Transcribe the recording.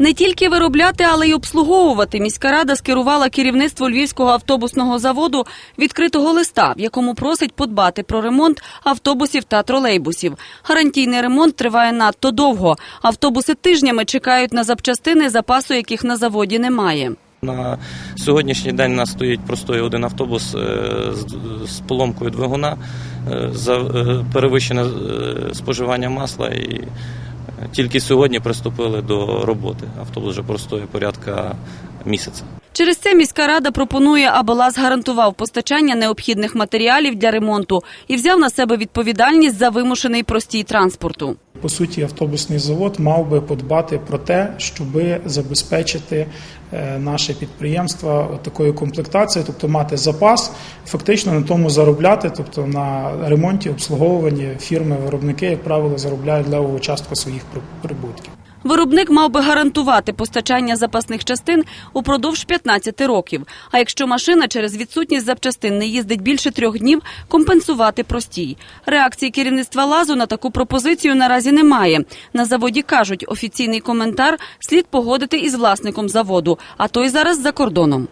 Не тільки виробляти, але й обслуговувати. Міська рада скерувала керівництво Львівського автобусного заводу відкритого листа, в якому просить подбати про ремонт автобусів та тролейбусів. Гарантійний ремонт триває надто довго. Автобуси тижнями чекають на запчастини, запасу яких на заводі немає. На сьогоднішній день у нас стоїть простой один автобус е, з, поломкою двигуна, е, за е, перевищене споживання масла і тільки сьогодні приступили до роботи. Автобус вже простоє порядка місяця. Через це міська рада пропонує, аби ЛАЗ гарантував постачання необхідних матеріалів для ремонту і взяв на себе відповідальність за вимушений простій транспорту. По суті, автобусний завод мав би подбати про те, щоб забезпечити е, наше підприємство такою комплектацією, тобто мати запас, фактично на тому заробляти, тобто на ремонті, обслуговуванні фірми, виробники, як правило, заробляють левову частку своїх прибутків. Виробник мав би гарантувати постачання запасних частин упродовж 15 років. А якщо машина через відсутність запчастин не їздить більше трьох днів, компенсувати простій. Реакції керівництва лазу на таку пропозицію наразі немає. На заводі кажуть, офіційний коментар слід погодити із власником заводу, а той зараз за кордоном.